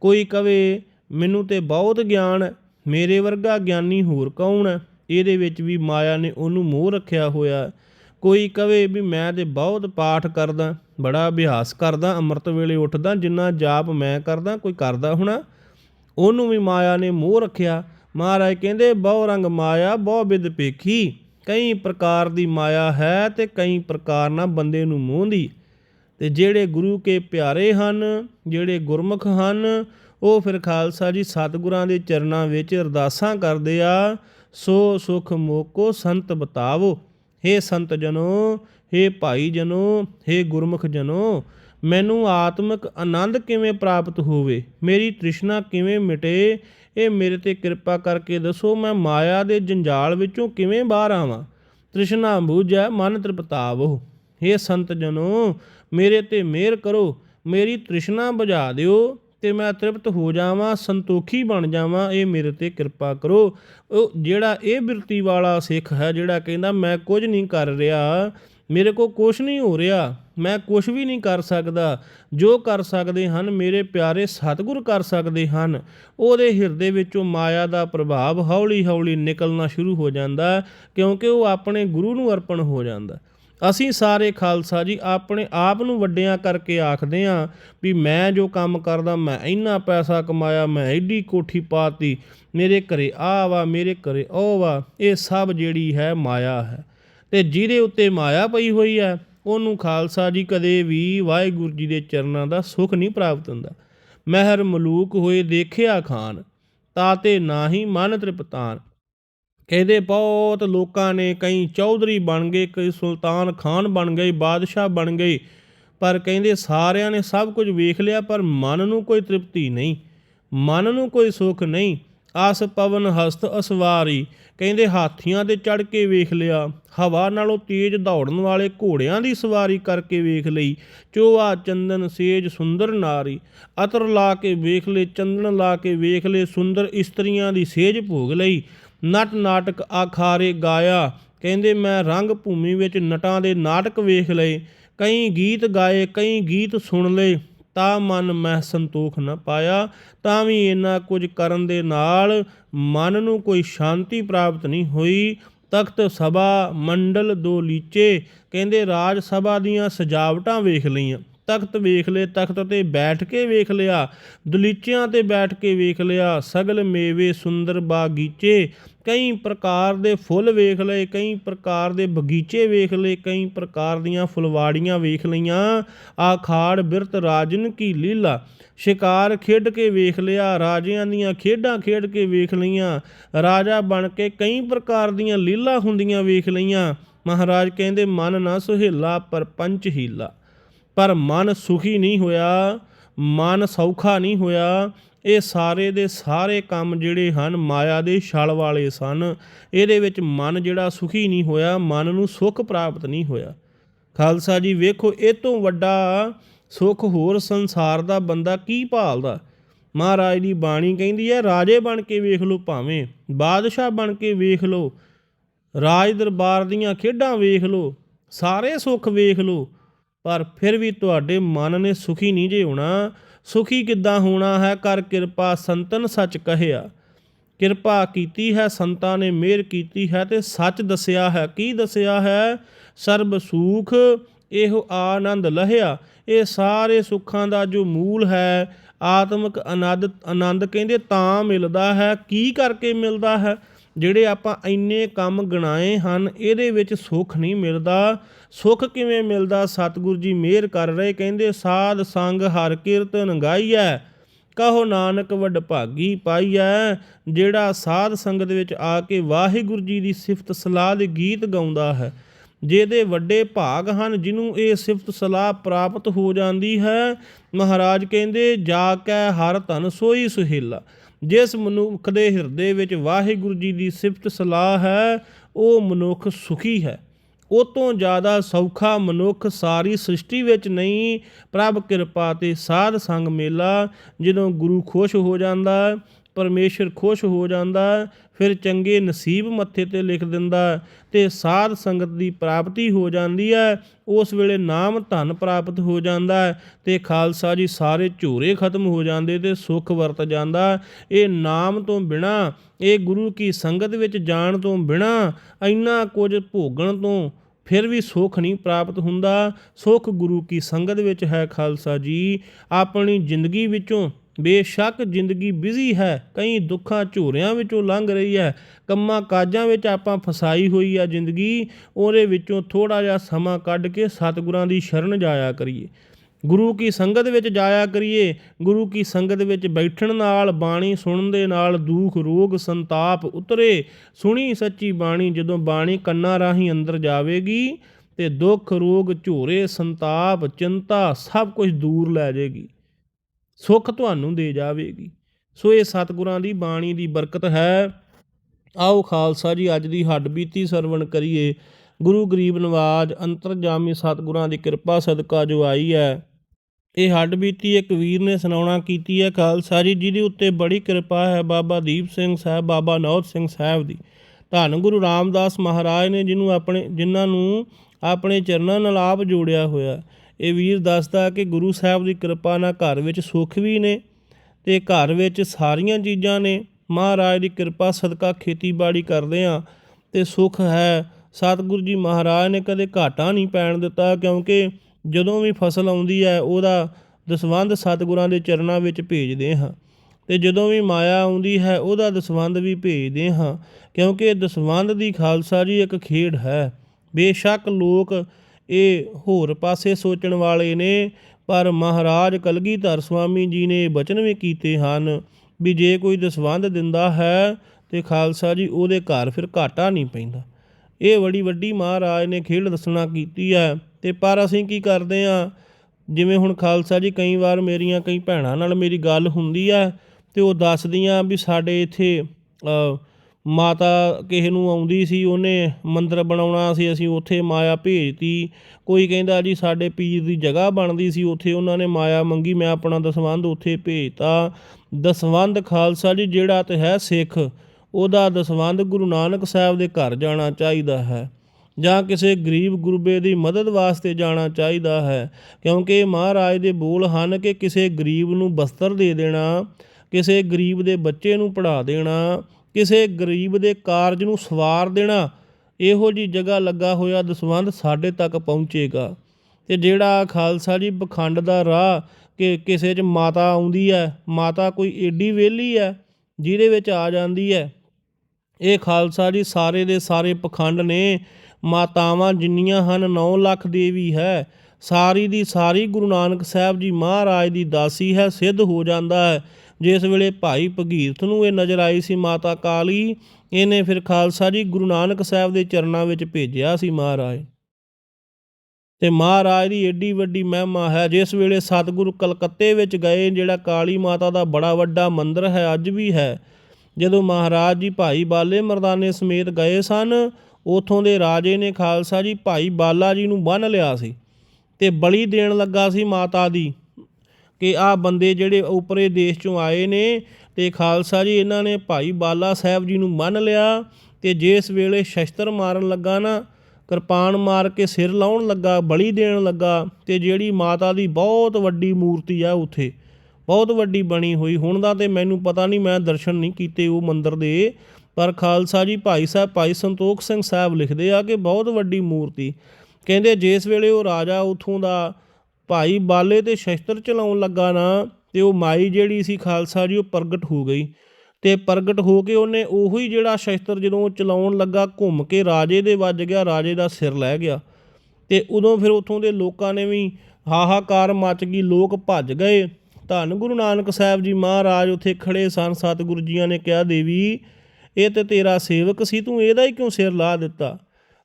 ਕੋਈ ਕਵੇ, ਮੈਨੂੰ ਤੇ ਬਹੁਤ ਗਿਆਨ ਹੈ। ਮੇਰੇ ਵਰਗਾ ਗਿਆਨੀ ਹੋਰ ਕੌਣ ਹੈ? ਇਹਦੇ ਵਿੱਚ ਵੀ ਮਾਇਆ ਨੇ ਉਹਨੂੰ ਮੋਹ ਰੱਖਿਆ ਹੋਇਆ। ਕੋਈ ਕਵੇ ਵੀ, ਮੈਂ ਤੇ ਬਹੁਤ ਪਾਠ ਕਰਦਾ। ਬੜਾ ਅਭਿਆਸ ਕਰਦਾ, ਅੰਮ੍ਰਿਤ ਵੇਲੇ ਉੱਠਦਾ, ਜਿੰਨਾ ਜਾਪ ਮੈਂ ਕਰਦਾ, ਕੋਈ ਕਰਦਾ ਹੋਣਾ। ਉਹਨੂੰ ਵੀ ਮਾਇਆ ਨੇ ਮੋਹ ਰੱਖਿਆ। ਮਹਾਰਾਜ ਕਹਿੰਦੇ, ਬਹੁ ਰੰਗ ਮਾਇਆ, ਬਹੁ ਵਿਦ ਪੇਖੀ ਕਈ ਪ੍ਰਕਾਰ ਦੀ ਮਾਇਆ ਹੈ ਤੇ ਕਈ ਪ੍ਰਕਾਰ ਨਾਲ ਬੰਦੇ ਨੂੰ ਮੋਹਦੀ ਤੇ ਜਿਹੜੇ ਗੁਰੂ ਕੇ ਪਿਆਰੇ ਹਨ, ਜਿਹੜੇ ਗੁਰਮੁਖ ਹਨ, ਉਹ ਫਿਰ ਖਾਲਸਾ ਜੀ ਸਤਿਗੁਰਾਂ ਦੇ ਚਰਨਾਂ ਵਿੱਚ ਅਰਦਾਸਾਂ ਕਰਦੇ ਆ, ਸੋ ਸੁਖ ਮੋਕੋ ਸੰਤ ਬਤਾਵੋ। ਹੇ ਸੰਤ ਜਨੋ ਹੇ ਭਾਈ ਜਨੋ ਹੇ ਗੁਰਮੁਖ ਜਨੋ ਮੈਨੂੰ ਆਤਮਿਕ ਆਨੰਦ ਕਿਵੇਂ ਪ੍ਰਾਪਤ ਹੋਵੇ? ਮੇਰੀ ਤ੍ਰਿਸ਼ਨਾ ਕਿਵੇਂ ਮਿਟੇ? ਇਹ ਮੇਰੇ ਤੇ ਕਿਰਪਾ ਕਰਕੇ ਦੱਸੋ, ਮੈਂ ਮਾਇਆ ਦੇ ਜੰਜਾਲ ਵਿੱਚੋਂ ਕਿਵੇਂ ਬਾਹਰ ਆਵਾਂ? ਤ੍ਰਿਸ਼ਨਾ ਬੂਝੈ, ਮਨ ਤ੍ਰਿਪਤਾਵੋ। ਹੇ ਸੰਤ ਜਨੋ ਮੇਰੇ ਤੇ ਮਿਹਰ ਕਰੋ, ਮੇਰੀ ਤ੍ਰਿਸ਼ਨਾ ਬੁਝਾ ਦਿਓ, ਤੇ ਮੈਂ ਤ੍ਰਿਪਤ ਹੋ ਜਾਵਾਂ, ਸੰਤੋਖੀ ਬਣ ਜਾਵਾਂ, ਇਹ ਮੇਰੇ ਤੇ ਕਿਰਪਾ ਕਰੋ। ਉਹ ਜਿਹੜਾ ਇਹ ਬਿਰਤੀ ਵਾਲਾ ਸਿੱਖ ਹੈ, ਜਿਹੜਾ ਕਹਿੰਦਾ, ਮੈਂ ਕੁਝ ਨਹੀਂ ਕਰ ਰਿਹਾ ਮੇਰੇ ਕੋਲ ਕੁਝ ਨਹੀਂ ਹੋ ਰਿਹਾ। ਮੈਂ ਕੁਝ ਵੀ ਨਹੀਂ ਕਰ ਸਕਦਾ। ਜੋ ਕਰ ਸਕਦੇ ਹਨ, ਮੇਰੇ ਪਿਆਰੇ ਸਤਿਗੁਰ ਕਰ ਸਕਦੇ ਹਨ। ਉਹਦੇ ਹਿਰਦੇ ਵਿੱਚੋਂ ਮਾਇਆ ਦਾ ਪ੍ਰਭਾਵ ਹੌਲੀ-ਹੌਲੀ ਨਿਕਲਣਾ ਸ਼ੁਰੂ ਹੋ ਜਾਂਦਾ ਕਿਉਂਕਿ ਉਹ ਆਪਣੇ ਗੁਰੂ ਨੂੰ ਅਰਪਣ ਹੋ ਜਾਂਦਾ ਅਸੀਂ ਸਾਰੇ ਖਾਲਸਾ ਜੀ ਆਪਣੇ ਆਪ ਨੂੰ ਵੱਡਿਆਂ ਕਰਕੇ ਆਖਦੇ ਆਂ ਵੀ ਮੈਂ ਜੋ ਕੰਮ ਕਰਦਾ, ਮੈਂ ਇੰਨਾ ਪੈਸਾ ਕਮਾਇਆ, ਮੈਂ ਐਡੀ ਕੋਠੀ ਪਾਤੀ, ਮੇਰੇ ਘਰੇ ਆ ਵਾ, ਮੇਰੇ ਘਰੇ ਉਹ ਵਾ, ਇਹ ਸਭ ਜਿਹੜੀ ਹੈ ਮਾਇਆ ਹੈ। ਤੇ ਜਿਹਦੇ ਉੱਤੇ ਮਾਇਆ ਪਈ ਹੋਈ ਹੈ ਉਹਨੂੰ ਖਾਲਸਾ ਜੀ ਕਦੇ ਵੀ ਵਾਹਿਗੁਰੂ ਜੀ ਦੇ ਚਰਨਾਂ ਦਾ ਸੁਖ ਨਹੀਂ ਪ੍ਰਾਪਤ ਹੁੰਦਾ। ਮਹਿਰ ਮਲੂਕ ਹੋਏ ਦੇਖਿਆ ਖਾਨ ਤਾਤੇ ਨਾਹੀ ਮਨ ਤ੍ਰਿਪਤਾਨ। ਕਹਿੰਦੇ ਬਹੁਤ ਲੋਕਾਂ ਨੇ ਕਈ ਚੌਧਰੀ ਬਣ ਗਏ, ਕਈ ਸੁਲਤਾਨ ਖਾਨ ਬਣ ਗਏ, ਬਾਦਸ਼ਾਹ ਬਣ ਗਏ, ਪਰ ਕਹਿੰਦੇ ਸਾਰਿਆਂ ਨੇ ਸਭ ਕੁਝ ਵੇਖ ਲਿਆ, ਪਰ ਮਨ ਨੂੰ ਕੋਈ ਤ੍ਰਿਪਤੀ ਨਹੀਂ, ਮਨ ਨੂੰ ਕੋਈ ਸੁੱਖ ਨਹੀਂ। ਆਸ ਪਵਨ ਹਸਤ ਅਸਵਾਰੀ, ਕਹਿੰਦੇ ਹਾਥੀਆਂ ਤੇ ਚੜ ਕੇ ਵੇਖ ਲਿਆ। ਹਵਾ ਨਾਲੋਂ ਤੇਜ਼ ਦੌੜਨ ਵਾਲੇ ਘੋੜਿਆਂ ਦੀ ਸਵਾਰੀ ਕਰਕੇ ਵੇਖ ਲਈ। ਚੋਆ ਚੰਦਨ ਸੇਜ ਸੁੰਦਰ ਨਾਰੀ, ਅਤਰ ਲਾ ਕੇ ਵੇਖ ਲੈ, ਚੰਦਨ ਲਾ ਕੇ ਵੇਖ ਲੈ, ਸੁੰਦਰ ਇਸਤਰੀਆਂ ਦੀ ਸੇਜ ਭੋਗ ਲਈ। ਨਟ ਨਾਟਕ ਆਖਾਰੇ ਗਾਇਆ, ਕਹਿੰਦੇ ਮੈਂ ਰੰਗ ਭੂਮੀ ਵਿੱਚ ਨਟਾਂ ਦੇ ਨਾਟਕ ਵੇਖ ਲਏ। ਕਈ ਗੀਤ ਗਾਏ, ਕਈ ਗੀਤ ਸੁਣ ਲਏ। ਤਾਂ ਮਨ ਮਹਿ ਸੰਤੋਖ ਨਾ ਪਾਇਆ, ਤਾਂ ਵੀ ਇੰਨਾ ਕੁਝ ਕਰਨ ਦੇ ਨਾਲ ਮਨ ਨੂੰ ਕੋਈ ਸ਼ਾਂਤੀ ਪ੍ਰਾਪਤ ਨਹੀਂ ਹੋਈ। ਤਖਤ ਸਭਾ ਮੰਡਲ ਦੋ ਲੀਚੇ, ਕਹਿੰਦੇ ਰਾਜ ਸਭਾ ਦੀਆਂ ਸਜਾਵਟਾਂ ਵੇਖ ਲਈਆਂ। ਤਖਤ ਵੇਖ ਲਏ, ਤਖਤ ਤੇ ਬੈਠ ਕੇ ਵੇਖ ਲਿਆ, ਦਲੀਚਿਆਂ ਤੇ ਬੈਠ ਕੇ ਵੇਖ ਲਿਆ, ਸਗਲ ਮੇਵੇ ਸੁੰਦਰ ਬਾਗੀਚੇ, ਕਈ ਪ੍ਰਕਾਰ ਦੇ ਫੁੱਲ ਵੇਖ ਲਏ, ਕਈ ਪ੍ਰਕਾਰ ਦੇ ਬਗੀਚੇ ਵੇਖ ਲਏ, ਕਈ ਪ੍ਰਕਾਰ ਦੀਆਂ ਫੁਲਵਾੜੀਆਂ ਵੇਖ ਲਈਆਂ ਆਖਾੜ ਬਿਰਤ ਰਾਜਨ ਕੀ ਲੀਲਾ, ਸ਼ਿਕਾਰ ਖੇਡ ਕੇ ਵੇਖ ਲਿਆ, ਰਾਜਿਆਂ ਦੀਆਂ ਖੇਡਾਂ ਖੇਡ ਕੇ ਵੇਖ ਲਈਆਂ, ਰਾਜਾ ਬਣ ਕੇ ਕਈ ਪ੍ਰਕਾਰ ਦੀਆਂ ਲੀਲਾ ਹੁੰਦੀਆਂ ਵੇਖ ਲਈਆਂ, ਮਹਾਰਾਜ ਕਹਿੰਦੇ, ਮਨ ਨਾ ਸੁਹੇਲਾ, ਪਰ ਪੰਚ ਹੀਲਾ। ਪਰ ਮਨ ਸੁਖੀ ਨਹੀਂ ਹੋਇਆ, ਮਨ ਸੌਖਾ ਨਹੀਂ ਹੋਇਆ। ਇਹ ਸਾਰੇ ਦੇ ਸਾਰੇ ਕੰਮ ਜਿਹੜੇ ਹਨ, ਮਾਇਆ ਦੇ ਛਲ ਵਾਲੇ ਸਨ। ਇਹਦੇ ਵਿੱਚ ਮਨ ਜਿਹੜਾ ਸੁਖੀ ਨਹੀਂ ਹੋਇਆ, ਮਨ ਨੂੰ ਸੁੱਖ ਪ੍ਰਾਪਤ ਨਹੀਂ ਹੋਇਆ। ਖਾਲਸਾ ਜੀ, ਵੇਖੋ, ਇਹ ਤੋਂ ਵੱਡਾ ਸੁੱਖ ਹੋਰ ਸੰਸਾਰ ਦਾ ਬੰਦਾ ਕੀ ਭਾਲਦਾ? ਮਹਾਰਾਜ ਦੀ ਬਾਣੀ ਕਹਿੰਦੀ ਹੈ, ਰਾਜੇ ਬਣ ਕੇ ਵੇਖ ਲਓ ਭਾਵੇਂ, ਬਾਦਸ਼ਾਹ ਬਣ ਕੇ ਵੇਖ ਲਓ, ਰਾਜ ਦਰਬਾਰ ਦੀਆਂ ਖੇਡਾਂ ਵੇਖ ਲਓ, ਸਾਰੇ ਸੁੱਖ ਵੇਖ ਲਓ ਪਰ ਫਿਰ ਵੀ ਤੁਹਾਡੇ ਮਨ ਨੇ ਸੁਖੀ ਨਹੀਂ ਜੇ ਹੋਣਾ। ਸੁਖੀ ਕਿੱਦਾਂ ਹੋਣਾ ਹੈ? ਕਰ ਕਿਰਪਾ ਸੰਤਨ ਸੱਚ ਕਹਿਆ। ਕਿਰਪਾ ਕੀਤੀ ਹੈ, ਸੰਤਾਂ ਨੇ ਮਿਹਰ ਕੀਤੀ ਹੈ ਤੇ ਸੱਚ ਦੱਸਿਆ ਹੈ। ਕੀ ਦੱਸਿਆ ਹੈ? ਸਰਬ ਸੁਖ, ਇਹੋ ਆਨੰਦ ਲਹਿਆ। ਇਹ ਸਾਰੇ ਸੁੱਖਾਂ ਦਾ ਜੋ ਮੂਲ ਹੈ, ਆਤਮਿਕ ਆਨੰਦ ਆਨੰਦ ਕਹਿੰਦੇ ਤਾਂ ਮਿਲਦਾ ਹੈ। ਕੀ ਕਰਕੇ ਮਿਲਦਾ ਹੈ? ਜਿਹੜੇ ਆਪਾਂ ਇੰਨੇ ਕੰਮ ਗਣਾਏ ਹਨ, ਇਹਦੇ ਵਿੱਚ ਸੁੱਖ ਨਹੀਂ ਮਿਲਦਾ। ਸੁੱਖ ਕਿਵੇਂ ਮਿਲਦਾ? ਸਤਿਗੁਰੂ ਜੀ ਮਿਹਰ ਕਰ ਰਹੇ, ਕਹਿੰਦੇ, ਸਾਧ ਸੰਗ ਹਰ ਕੀਰਤਨ ਗਾਈਐ ਕਹੋ ਨਾਨਕ ਵੱਡ ਭਾਗੀ ਪਾਈਐ। ਜਿਹੜਾ ਸਾਧ ਸੰਗਤ ਵਿੱਚ ਆ ਕੇ ਵਾਹਿਗੁਰੂ ਜੀ ਦੀ ਸਿਫਤ ਸਲਾਹ ਦੇ ਗੀਤ ਗਾਉਂਦਾ ਹੈ, ਜਿਹਦੇ ਵੱਡੇ ਭਾਗ ਹਨ, ਜਿਹਨੂੰ ਇਹ ਸਿਫਤ ਸਲਾਹ ਪ੍ਰਾਪਤ ਹੋ ਜਾਂਦੀ ਹੈ, ਮਹਾਰਾਜ ਕਹਿੰਦੇ, ਜਾ ਕੇ ਹਰ ਧਨ ਸੋਈ ਸੁਹੇਲਾ। ਜਿਸ ਮਨੁੱਖ ਦੇ ਹਿਰਦੇ ਵਿੱਚ ਵਾਹਿਗੁਰੂ ਜੀ ਦੀ ਸਿਫਤ ਸਲਾਹ ਹੈ, ਉਹ ਮਨੁੱਖ ਸੁਖੀ ਹੈ। ਉਹ ਤੋਂ ਜ਼ਿਆਦਾ ਸੌਖਾ ਮਨੁੱਖ ਸਾਰੀ ਸ੍ਰਿਸ਼ਟੀ ਵਿੱਚ ਨਹੀਂ, ਪ੍ਰਭ ਕਿਰਪਾ ਤੇ ਸਾਧ ਸੰਗ ਮੇਲਾ, ਜਦੋਂ ਗੁਰੂ ਖੁਸ਼ ਹੋ ਜਾਂਦਾ ਪਰਮੇਸ਼ਰ ਖੁਸ਼ ਹੋ ਜਾਂਦਾ, ਫਿਰ ਚੰਗੇ ਨਸੀਬ ਮੱਥੇ ਤੇ ਲਿਖ ਦਿੰਦਾ ਹੈ ਤੇ ਸਾਧ ਸੰਗਤ ਦੀ ਪ੍ਰਾਪਤੀ ਹੋ ਜਾਂਦੀ ਹੈ। ਉਸ ਵੇਲੇ ਨਾਮ ਧਨ ਪ੍ਰਾਪਤ ਹੋ ਜਾਂਦਾ ਹੈ ਤੇ ਖਾਲਸਾ ਜੀ ਸਾਰੇ ਝੂਰੇ ਖਤਮ ਹੋ ਜਾਂਦੇ ਤੇ ਸੁੱਖ ਵਰਤ ਜਾਂਦਾ। ਇਹ ਨਾਮ ਤੋਂ ਬਿਨਾ, ਇਹ ਗੁਰੂ ਕੀ ਸੰਗਤ ਵਿੱਚ ਜਾਣ ਤੋਂ ਬਿਨਾ ਇੰਨਾ ਕੁਝ ਭੋਗਣ ਤੋਂ ਫਿਰ ਵੀ ਸੁੱਖ ਨਹੀਂ ਪ੍ਰਾਪਤ ਹੁੰਦਾ। ਸੁੱਖ ਗੁਰੂ ਕੀ ਸੰਗਤ ਵਿੱਚ ਹੈ ਖਾਲਸਾ ਜੀ। ਆਪਣੀ ਜ਼ਿੰਦਗੀ ਵਿੱਚੋਂ ਬੇਸ਼ੱਕ ਜ਼ਿੰਦਗੀ ਬਿਜ਼ੀ ਹੈ, ਕਈ ਦੁੱਖਾਂ ਝੂਰਿਆਂ ਵਿੱਚੋਂ ਲੰਘ ਰਹੀ ਹੈ, ਕੰਮਾਂ ਕਾਜਾਂ ਵਿੱਚ ਆਪਾਂ ਫਸਾਈ ਹੋਈ ਆ ਜ਼ਿੰਦਗੀ, ਉਹਦੇ ਵਿੱਚੋਂ ਥੋੜਾ ਜਿਹਾ ਸਮਾਂ ਕੱਢ ਕੇ ਸਤਿਗੁਰਾਂ ਦੀ ਸ਼ਰਨ ਜਾਇਆ ਕਰੀਏ। ਗੁਰੂ ਕੀ ਸੰਗਤ ਵਿੱਚ ਜਾਇਆ ਕਰੀਏ, ਗੁਰੂ ਕੀ ਸੰਗਤ ਵਿੱਚ ਬੈਠਣ ਨਾਲ, ਬਾਣੀ ਸੁਣਨ ਦੇ ਨਾਲ ਦੁੱਖ, ਰੋਗ, ਸੰਤਾਪ ਉਤਰੇ। ਸੁਣੀ ਸੱਚੀ ਬਾਣੀ, ਜਦੋਂ ਬਾਣੀ ਕੰਨਾਂ ਰਾਹੀਂ ਅੰਦਰ ਜਾਵੇਗੀ, ਤੇ ਦੁੱਖ, ਰੋਗ, ਝੋਰੇ, ਸੰਤਾਪ, ਚਿੰਤਾ ਸਭ ਕੁਝ ਦੂਰ ਲੈ ਜਾਏਗੀ। ਸੁੱਖ ਤੁਹਾਨੂੰ ਦੇ ਜਾਵੇਗੀ। ਸੋ ਇਹ ਸਤਿਗੁਰਾਂ ਦੀ ਬਾਣੀ ਦੀ ਬਰਕਤ ਹੈ। ਆਓ ਖਾਲਸਾ ਜੀ, ਅੱਜ ਦੀ ਹੱਡ ਬੀਤੀ ਸਰਵਣ ਕਰੀਏ। ਗੁਰੂ ਗਰੀਬ ਨਵਾਜ, ਅੰਤਰਜਾਮੀ ਸਤਿਗੁਰਾਂ ਦੀ ਕਿਰਪਾ ਸਦਕਾ ਜੋ ਆਈ ਹੈ। ਇਹ ਹੱਡ ਬੀਤੀ ਇੱਕ ਵੀਰ ਨੇ ਸੁਣਾਉਣਾ ਕੀਤੀ ਹੈ। ਖਾਲਸਾ ਜੀ, ਜਿਹਦੇ ਉੱਤੇ ਬੜੀ ਕਿਰਪਾ ਹੈ ਬਾਬਾ ਦੀਪ ਸਿੰਘ ਸਾਹਿਬ, ਬਾਬਾ ਨੌਤ ਸਿੰਘ ਸਾਹਿਬ ਦੀ। ਧੰਨ ਗੁਰੂ ਰਾਮਦਾਸ ਮਹਾਰਾਜ ਨੇ, ਜਿਹਨੂੰ ਆਪਣੇ, ਜਿਨ੍ਹਾਂ ਨੂੰ ਆਪਣੇ ਚਰਨਾਂ ਨਾਲ ਆਪ ਜੋੜਿਆ ਹੋਇਆ। ਇਹ ਵੀਰ ਦੱਸਦਾ ਕਿ ਗੁਰੂ ਸਾਹਿਬ ਦੀ ਕਿਰਪਾ ਨਾਲ ਘਰ ਵਿੱਚ ਸੁੱਖ ਵੀ ਨੇ ਤੇ ਘਰ ਵਿੱਚ ਸਾਰੀਆਂ ਚੀਜ਼ਾਂ ਨੇ। ਮਹਾਰਾਜ ਦੀ ਕਿਰਪਾ ਸਦਕਾ ਖੇਤੀਬਾੜੀ ਕਰਦੇ ਆ ਤੇ ਸੁੱਖ ਹੈ। ਸਤਿਗੁਰੂ ਜੀ ਮਹਾਰਾਜ ਨੇ ਕਦੇ ਘਾਟਾ ਨਹੀਂ ਪੈਣ ਦਿੱਤਾ ਕਿਉਂਕਿ ਜਦੋਂ ਵੀ ਫਸਲ ਆਉਂਦੀ ਹੈ ਉਹਦਾ ਦਸਵੰਧ ਸਤਿਗੁਰਾਂ ਦੇ ਚਰਨਾਂ ਵਿੱਚ ਭੇਜਦੇ ਹਾਂ ਤੇ ਜਦੋਂ ਵੀ ਮਾਇਆ ਆਉਂਦੀ ਹੈ ਉਹਦਾ ਦਸਵੰਧ ਵੀ ਭੇਜਦੇ ਹਾਂ ਕਿਉਂਕਿ ਦਸਵੰਧ ਦੀ ਖਾਲਸਾ ਜੀ ਇੱਕ ਖੇਡ ਹੈ। ਬੇਸ਼ੱਕ ਲੋਕ ਇਹ ਹੋਰ ਪਾਸੇ ਸੋਚਣ ਵਾਲੇ ਨੇ, ਪਰ ਮਹਾਰਾਜ ਕਲਗੀਧਰ ਸਵਾਮੀ ਜੀ ਨੇ ਇਹ ਬਚਨ ਵੀ ਕੀਤੇ ਹਨ ਵੀ ਜੇ ਕੋਈ ਦਸਵੰਧ ਦਿੰਦਾ ਹੈ ਤੇ ਖਾਲਸਾ ਜੀ ਉਹਦੇ ਘਰ ਫਿਰ ਘਾਟਾ ਨਹੀਂ ਪੈਂਦਾ। ਇਹ ਬੜੀ ਵੱਡੀ ਮਹਾਰਾਜ ਨੇ ਖੇਡ ਦੱਸਣਾ ਕੀਤੀ ਹੈ ਤੇ ਪਰ ਅਸੀਂ ਕੀ ਕਰਦੇ ਆ ਜਿਵੇਂ ਹੁਣ ਖਾਲਸਾ ਜੀ ਕਈ ਵਾਰ ਮੇਰੀਆਂ ਕਈ ਭੈਣਾਂ ਨਾਲ ਮੇਰੀ ਗੱਲ ਹੁੰਦੀ ਆ ਤੇ ਉਹ ਦੱਸਦੀਆਂ ਵੀ ਸਾਡੇ ਇੱਥੇ ਮਾਤਾ ਕਿਸੇ ਨੂੰ ਆਉਂਦੀ ਸੀ, ਉਹਨੇ ਮੰਦਰ ਬਣਾਉਣਾ ਸੀ, ਅਸੀਂ ਉੱਥੇ ਮਾਇਆ ਭੇਜਤੀ। ਕੋਈ ਕਹਿੰਦਾ ਜੀ ਸਾਡੇ ਪੀਰ ਦੀ ਜਗ੍ਹਾ ਬਣਦੀ ਸੀ, ਉੱਥੇ ਉਹਨਾਂ ਨੇ ਮਾਇਆ ਮੰਗੀ, ਮੈਂ ਆਪਣਾ ਦਸਵੰਧ ਉੱਥੇ ਭੇਜਤਾ। ਦਸਵੰਧ ਖਾਲਸਾ ਜੀ, ਜਿਹੜਾ ਤੇ ਹੈ ਸਿੱਖ, ਉਹਦਾ ਦਸਵੰਧ ਗੁਰੂ ਨਾਨਕ ਸਾਹਿਬ ਦੇ ਘਰ ਜਾਣਾ ਚਾਹੀਦਾ ਹੈ। ਜਾਂ ਕਿਸੇ ਗਰੀਬ ਗੁਰਬੇ ਦੀ ਮਦਦ ਵਾਸਤੇ ਜਾਣਾ ਚਾਹੀਦਾ ਹੈ। ਕਿਉਂਕਿ ਮਹਾਰਾਜ ਦੇ ਬੋਲ ਹਨ ਕਿ ਕਿਸੇ ਗਰੀਬ ਨੂੰ ਬਸਤਰ ਦੇ ਦੇਣਾ, ਕਿਸੇ ਗਰੀਬ ਦੇ ਬੱਚੇ ਨੂੰ ਪੜ੍ਹਾ ਦੇਣਾ ਕਿਸੇ ਗਰੀਬ ਦੇ ਕਾਰਜ ਨੂੰ ਸਵਾਰ ਦੇਣਾ, ਇਹੋ ਜੀ ਜਗ੍ਹਾ ਲੱਗਾ ਹੋਇਆ ਦਸਵੰਧ ਸਾਡੇ ਤੱਕ ਪਹੁੰਚੇਗਾ। ਤੇ ਜਿਹੜਾ ਖਾਲਸਾ ਜੀ ਪਖੰਡ ਦਾ ਰਾਹ ਕਿ ਕਿਸੇ 'ਚ ਮਾਤਾ ਆਉਂਦੀ ਹੈ, ਮਾਤਾ ਕੋਈ ਏਡੀ ਵਿਹਲੀ ਹੈ, ਜਿਹਦੇ ਵਿੱਚ ਆ ਜਾਂਦੀ ਹੈ, ਇਹ ਖਾਲਸਾ ਜੀ ਸਾਰੇ ਦੇ ਸਾਰੇ ਪਖੰਡ ਨੇ, ਮਾਤਾਵਾਂ ਜਿੰਨੀਆਂ ਹਨ 9 ਲੱਖ ਦੇਵੀ ਹੈ। ਸਾਰੀ ਦੀ ਸਾਰੀ ਗੁਰੂ ਨਾਨਕ ਸਾਹਿਬ ਜੀ ਮਹਾਰਾਜ ਦੀ ਦਾਸੀ ਹੈ, ਸਿੱਧ ਹੋ ਜਾਂਦਾ ਹੈ। ਜਿਸ ਵੇਲੇ ਭਾਈ ਭਗੀਰਥ ਨੂੰ ਇਹ ਨਜ਼ਰ ਆਈ ਸੀ ਮਾਤਾ ਕਾਲੀ, ਇਹਨੇ ਫਿਰ ਖਾਲਸਾ ਜੀ ਗੁਰੂ ਨਾਨਕ ਸਾਹਿਬ ਦੇ ਚਰਨਾਂ ਵਿੱਚ ਭੇਜਿਆ ਸੀ ਮਹਾਰਾਜ। ਤੇ ਮਹਾਰਾਜ ਦੀ ਏਡੀ ਵੱਡੀ ਮਹਿਮਾ ਹੈ, ਜਿਸ ਵੇਲੇ ਸਤਿਗੁਰੂ ਕਲਕੱਤੇ ਵਿੱਚ ਗਏ, ਜਿਹੜਾ ਕਾਲੀ ਮਾਤਾ ਦਾ ਬੜਾ ਵੱਡਾ ਮੰਦਿਰ ਹੈ, ਅੱਜ ਵੀ ਹੈ। ਜਦੋਂ ਮਹਾਰਾਜ ਜੀ ਭਾਈ ਬਾਲੇ ਮਰਦਾਨੇ ਸਮੇਤ ਗਏ ਸਨ, ਉਥੋਂ ਦੇ ਰਾਜੇ ਨੇ ਖਾਲਸਾ ਜੀ ਭਾਈ ਬਾਲਾ ਜੀ ਨੂੰ ਬੰਨ ਲਿਆ ਸੀ ਤੇ ਬਲੀ ਦੇਣ ਲੱਗਾ ਸੀ ਮਾਤਾ ਦੀ। ਕਿ ਆਹ ਬੰਦੇ ਜਿਹੜੇ ਉਪਰੇ ਦੇਸ਼ ਚੋਂ ਆਏ ਨੇ ਤੇ ਖਾਲਸਾ ਜੀ, ਇਹਨਾਂ ਨੇ ਭਾਈ ਬਾਲਾ ਸਾਹਿਬ ਜੀ ਨੂੰ ਮੰਨ ਲਿਆ ਤੇ ਜਿਸ ਵੇਲੇ ਸ਼ਸਤਰ ਮਾਰਨ ਲੱਗਾ ਨਾ, ਕਿਰਪਾਨ ਮਾਰ ਕੇ ਸਿਰ ਲਾਉਣ ਲੱਗਾ, ਬਲੀ ਦੇਣ ਲੱਗਾ ਤੇ ਜਿਹੜੀ ਮਾਤਾ ਦੀ ਬਹੁਤ ਵੱਡੀ ਮੂਰਤੀ ਆ ਉੱਥੇ, ਬਹੁਤ ਵੱਡੀ ਬਣੀ ਹੋਈ। ਹੁਣ ਦਾ ਤੇ ਮੈਨੂੰ ਪਤਾ ਨਹੀਂ, ਮੈਂ ਦਰਸ਼ਨ ਨਹੀਂ ਕੀਤੇ ਉਹ ਮੰਦਿਰ ਦੇ, ਪਰ ਖਾਲਸਾ ਜੀ ਭਾਈ ਸਾਹਿਬ, ਭਾਈ ਸੰਤੋਖ ਸਿੰਘ ਸਾਹਿਬ ਲਿਖਦੇ ਆ ਕਿ ਬਹੁਤ ਵੱਡੀ ਮੂਰਤੀ। ਕਹਿੰਦੇ ਜਿਸ ਵੇਲੇ ਉਹ ਰਾਜਾ ਉਥੋਂ ਦਾ ਭਾਈ ਬਾਲੇ ਤੇ ਸ਼ਸਤਰ ਚਲਾਉਣ ਲੱਗਾ ਨਾ ਤੇ ਉਹ ਮਾਈ ਜਿਹੜੀ ਸੀ ਖਾਲਸਾ ਜੀ, ਉਹ ਪ੍ਰਗਟ ਹੋ ਗਈ। ਤੇ ਪ੍ਰਗਟ ਹੋ ਕੇ ਉਹਨੇ ਉਹੀ ਜਿਹੜਾ ਸ਼ਸਤਰ ਜਦੋਂ ਉਹ ਚਲਾਉਣ ਲੱਗਾ, ਘੁੰਮ ਕੇ ਰਾਜੇ ਦੇ ਵੱਜ ਗਿਆ, ਰਾਜੇ ਦਾ ਸਿਰ ਲੈ ਗਿਆ। ਤੇ ਉਦੋਂ ਫਿਰ ਉੱਥੋਂ ਦੇ ਲੋਕਾਂ ਨੇ ਵੀ ਹਾਹਾਕਾਰ ਮਚ ਗਈ, ਲੋਕ ਭੱਜ ਗਏ। ਧੰਨ ਗੁਰੂ ਨਾਨਕ ਸਾਹਿਬ ਜੀ ਮਹਾਰਾਜ ਉੱਥੇ ਖੜੇ ਸਨ, ਸਤਿਗੁਰੂ ਜੀਆਂ ਨੇ ਕਿਹਾ, ਦੇਵੀ, ਇਹ ਤੇ ਤੇਰਾ ਸੇਵਕ ਸੀ, ਤੂੰ ਇਹਦਾ ਹੀ ਕਿਉਂ ਸਿਰ ਲਾ ਦਿੱਤਾ?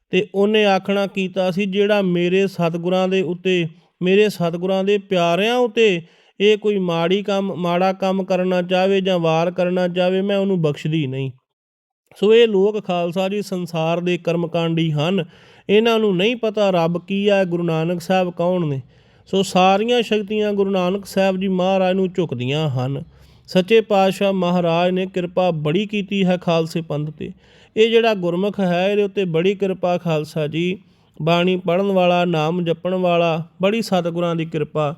ਤੇ ਉਹਨੇ ਆਖਣਾ ਕੀਤਾ ਸੀ, ਜਿਹੜਾ ਮੇਰੇ ਸਤਿਗੁਰਾਂ ਦੇ ਉੱਤੇ ਮੇਰੇ ਸਤਿਗੁਰਾਂ ਦੇ ਪਿਆਰਿਆਂ ਉਤੇ ਇਹ ਕੋਈ ਮਾੜੀ ਕੰਮ, ਮਾੜਾ ਕੰਮ ਕਰਨਾ ਚਾਹਵੇ ਜਾਂ ਵਾਰ ਕਰਨਾ ਚਾਹਵੇ, ਮੈਂ ਉਹਨੂੰ ਬਖਸ਼ਦੀ ਨਹੀਂ। ਸੋ ਇਹ ਲੋਕ ਖਾਲਸਾ ਜੀ ਸੰਸਾਰ ਦੇ ਕਰਮਕਾਂਡੀ ਹਨ। ਇਹਨਾਂ ਨੂੰ ਨਹੀਂ ਪਤਾ ਰੱਬ ਕੀ ਹੈ ਗੁਰੂ ਨਾਨਕ ਸਾਹਿਬ ਕੌਣ ਨੇ। ਸੋ ਸਾਰੀਆਂ ਸ਼ਕਤੀਆਂ ਗੁਰੂ ਨਾਨਕ ਸਾਹਿਬ ਜੀ ਮਹਾਰਾਜ ਨੂੰ ਝੁਕਦੀਆਂ ਹਨ। ਸੱਚੇ ਪਾਤਸ਼ਾਹ ਮਹਾਰਾਜ ਨੇ ਕਿਰਪਾ ਬੜੀ ਕੀਤੀ ਹੈ ਖਾਲਸੇ ਪੰਥ ਤੇ। ਇਹ ਜਿਹੜਾ ਗੁਰਮੁਖ ਹੈ, ਇਹਦੇ ਉੱਤੇ ਬੜੀ ਕਿਰਪਾ ਖਾਲਸਾ ਜੀ। ਬਾਣੀ ਪੜਨ ਵਾਲਾ, ਨਾਮ ਜਪਣ ਵਾਲਾ, ਬੜੀ ਸਤਿਗੁਰਾਂ ਦੀ ਕਿਰਪਾ।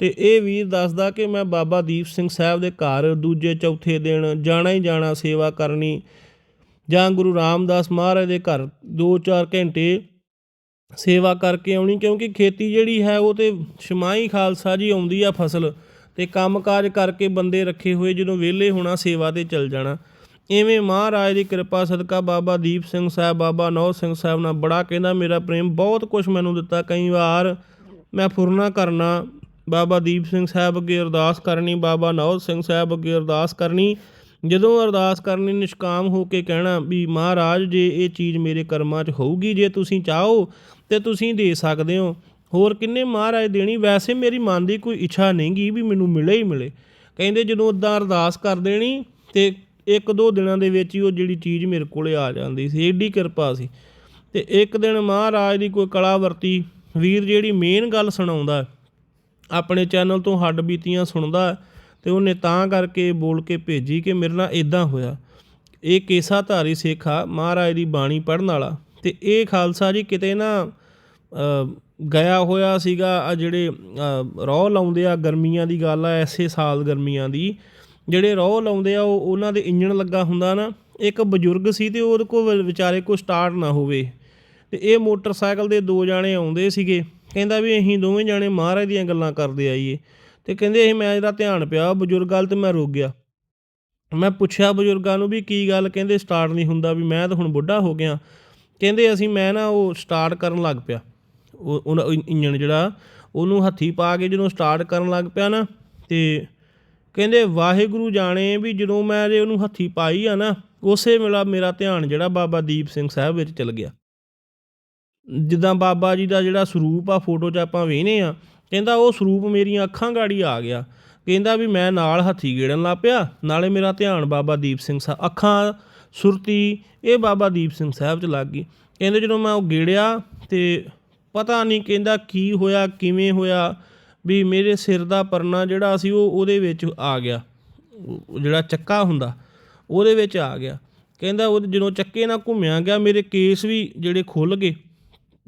ਤੇ ਇਹ ਵੀਰ ਦੱਸਦਾ ਕਿ ਮੈਂ ਬਾਬਾ ਦੀਪ ਸਿੰਘ ਸਾਹਿਬ ਦੇ ਘਰ ਦੂਜੇ ਚੌਥੇ ਦਿਨ ਜਾਣਾ ਹੀ ਜਾਣਾ ਸੇਵਾ ਕਰਨੀ ਜਾਂ ਗੁਰੂ ਰਾਮਦਾਸ ਮਹਾਰਾਜ ਦੇ ਘਰ 2-4 ਘੰਟੇ ਸੇਵਾ ਕਰਕੇ ਆਉਣੀ, ਕਿਉਂਕਿ ਖੇਤੀ ਜਿਹੜੀ ਹੈ ਉਹ ਤੇ ਛਮਾਈ ਖਾਲਸਾ ਜੀ ਆਉਂਦੀ ਆ ਫਸਲ ਤੇ ਕੰਮਕਾਜ ਕਰਕੇ ਬੰਦੇ ਰੱਖੇ ਹੋਏ, ਜਦੋਂ ਵਿਹਲੇ ਹੋਣਾ ਸੇਵਾ ਤੇ ਚੱਲ ਜਾਣਾ। ਇਵੇਂ ਮਹਾਰਾਜ ਦੀ ਕਿਰਪਾ ਸਦਕਾ ਬਾਬਾ ਦੀਪ ਸਿੰਘ ਸਾਹਿਬ, ਬਾਬਾ ਨੌ ਸਿੰਘ ਸਾਹਿਬ ਨਾਲ ਬੜਾ ਕਹਿੰਦਾ, ਮੇਰਾ ਪ੍ਰੇਮ ਬਹੁਤ ਕੁਝ ਮੈਨੂੰ ਦਿੱਤਾ, ਕਈ ਵਾਰ ਮੈਂ ਫੁਰਨਾ ਕਰਨਾ, ਬਾਬਾ ਦੀਪ ਸਿੰਘ ਸਾਹਿਬ ਅੱਗੇ ਅਰਦਾਸ ਕਰਨੀ, ਬਾਬਾ ਨੌ ਸਿੰਘ ਸਾਹਿਬ ਅੱਗੇ ਅਰਦਾਸ ਕਰਨੀ, ਜਦੋਂ ਅਰਦਾਸ ਕਰਨੀ ਨਿਸ਼ਕਾਮ ਹੋ ਕੇ ਕਹਿਣਾ ਵੀ ਮਹਾਰਾਜ, ਜੇ ਇਹ ਚੀਜ਼ ਮੇਰੇ ਕਰਮਾਂ 'ਚ ਹੋਊਗੀ, ਜੇ ਤੁਸੀਂ ਚਾਹੋ ਤੇ ਤੁਸੀਂ ਦੇ ਸਕਦੇ ਹੋ। ਹੋਰ ਕਿੰਨੇ ਮਹਾਰਾਜ ਦੇਣੀ, ਵੈਸੇ ਮੇਰੀ ਮਨ ਦੀ ਕੋਈ ਇੱਛਾ ਨਹੀਂਗੀ ਵੀ ਮੈਨੂੰ ਮਿਲੇ ਹੀ ਮਿਲੇ। ਕਹਿੰਦੇ ਜਦੋਂ ਉਦਾਂ ਅਰਦਾਸ ਕਰ ਦੇਣੀ ਤੇ ਇੱਕ ਦੋ ਦਿਨਾਂ ਦੇ ਵਿੱਚ ਹੀ ਉਹ ਜਿਹੜੀ ਚੀਜ਼ ਮੇਰੇ ਕੋਲੇ ਆ ਜਾਂਦੀ ਸੀ ਏਡੀ ਕਿਰਪਾ ਸੀ। ਤੇ ਇੱਕ ਦਿਨ ਮਹਾਰਾਜ ਦੀ ਕੋਈ ਕਲਾ ਵਰਤੀ ਵੀਰ ਜਿਹੜੀ ਮੇਨ ਗੱਲ ਸੁਣਾਉਂਦਾ ਆਪਣੇ ਚੈਨਲ ਤੋਂ ਹੱਡ ਬੀਤੀਆਂ ਸੁਣਦਾ ਹੈ ਤੇ ਉਹਨੇ ਤਾਂ ਕਰਕੇ ਬੋਲ ਕੇ ਭੇਜੀ ਕਿ ਮੇਰੇ ਨਾਲ ਇਦਾਂ ਹੋਇਆ। ਇਹ ਕੇਸਾ ਧਾਰੀ ਸਿੱਖ ਆ ਮਹਾਰਾਜ ਦੀ ਬਾਣੀ ਪੜਨ ਵਾਲਾ ਤੇ ਇਹ ਖਾਲਸਾ ਜੀ ਕਿਤੇ ਨਾ ਗਿਆ ਹੋਇਆ ਸੀਗਾ ਆ ਜਿਹੜੇ ਅ, ਲਾਉਂਦੇ ਆ ਗਰਮੀਆਂ ਦੀ ਗੱਲ ਆ ਐਸੇ ਸਾਲ ਗਰਮੀਆਂ ਦੀ ਜਿਹੜੇ ਰੋਹ ਲਾਉਂਦੇ ਆ, ਉਹ ਉਹਨਾਂ ਦੇ ਇੰਜਣ ਲੱਗਾ ਹੁੰਦਾ ਨਾ, ਇੱਕ ਬਜ਼ੁਰਗ ਸੀ ਤੇ ਉਹਦੇ ਕੋਲ ਵਿਚਾਰੇ ਕੋ ਸਟਾਰਟ ਨਾ ਹੋਵੇ। ਤੇ ਇਹ ਮੋਟਰਸਾਈਕਲ ਦੇ ਦੋ ਜਾਣੇ ਆਉਂਦੇ ਸੀਗੇ। ਕਹਿੰਦਾ ਵੀ ਅਸੀਂ ਦੋਵੇਂ ਜਾਣੇ ਮਹਾਰਾਜ ਦੀਆਂ ਗੱਲਾਂ ਕਰਦੇ ਆਈਏ। ਤੇ ਕਹਿੰਦੇ ਅਸੀਂ, ਮੈਂ ਇਹਦਾ ਧਿਆਨ ਪਿਆ, ਬਜ਼ੁਰਗ ਗੱਲ ਤੇ ਮੈਂ ਰੁਕ ਗਿਆ। ਮੈਂ ਪੁੱਛਿਆ ਬਜ਼ੁਰਗਾਂ ਨੂੰ ਵੀ ਕੀ ਗੱਲ, ਕਹਿੰਦੇ ਸਟਾਰਟ ਨਹੀਂ ਹੁੰਦਾ ਵੀ ਮੈਂ ਤਾਂ ਹੁਣ ਬੁੱਢਾ ਹੋ ਗਿਆ। ਕਹਿੰਦੇ ਅਸੀਂ, ਮੈਂ ਨਾ ਉਹ ਸਟਾਰਟ ਕਰਨ ਲੱਗ ਪਿਆ। ਉਹ ਇੰਜਣ ਜਿਹੜਾ, ਉਹਨੂੰ ਹੱਥੀ ਪਾ ਕੇ ਜਦੋਂ ਸਟਾਰਟ ਕਰਨ ਲੱਗ ਪਿਆ ਨਾ, ਤੇ ਕਹਿੰਦੇ ਵਾਹਿਗੁਰੂ ਜਾਣੇ ਵੀ ਜਦੋਂ ਮੈਂ ਜੇ ਉਹਨੂੰ ਹੱਥੀ ਪਾਈ ਆ ਨਾ, ਉਸੇ ਵੇਲਾ ਮੇਰਾ ਧਿਆਨ ਜਿਹੜਾ ਬਾਬਾ ਦੀਪ ਸਿੰਘ ਸਾਹਿਬ ਵਿੱਚ ਚਲ ਗਿਆ। ਜਿੱਦਾਂ ਬਾਬਾ ਜੀ ਦਾ ਜਿਹੜਾ ਸਰੂਪ ਆ, ਫੋਟੋ 'ਚ ਆਪਾਂ ਵੇਖਨੇ ਆ ਕਹਿੰਦਾ ਉਹ ਸਰੂਪ ਮੇਰੀਆਂ ਅੱਖਾਂ ਗਾੜੀ ਆ ਗਿਆ। ਕਹਿੰਦਾ ਵੀ ਮੈਂ ਨਾਲ ਹੱਥੀ ਗੇੜਨ ਲੱਗ ਪਿਆ, ਨਾਲੇ ਮੇਰਾ ਧਿਆਨ ਬਾਬਾ ਦੀਪ ਸਿੰਘ ਸਾਹਿਬ ਅੱਖਾਂ ਸੁਰਤੀ, ਇਹ ਬਾਬਾ ਦੀਪ ਸਿੰਘ ਸਾਹਿਬ 'ਚ ਲੱਗ ਗਈ। ਕਹਿੰਦੇ ਜਦੋਂ ਮੈਂ ਉਹ ਗੇੜਿਆ ਤੇ ਪਤਾ ਨਹੀਂ ਕਹਿੰਦਾ ਕੀ ਹੋਇਆ, ਕਿਵੇਂ ਹੋਇਆ ਵੀ ਮੇਰੇ ਸਿਰ ਦਾ ਪਰਨਾ ਜਿਹੜਾ ਸੀ ਉਹ ਉਹਦੇ ਵਿੱਚ ਆ ਗਿਆ। ਜਿਹੜਾ ਚੱਕਾ ਹੁੰਦਾ, ਉਹਦੇ ਵਿੱਚ ਆ ਗਿਆ। ਕਹਿੰਦਾ ਉਹ ਜਦੋਂ ਚੱਕੇ ਨਾਲ ਘੁੰਮਿਆ ਗਿਆ, ਮੇਰੇ ਕੇਸ ਵੀ ਜਿਹੜੇ ਖੁੱਲ ਗਏ।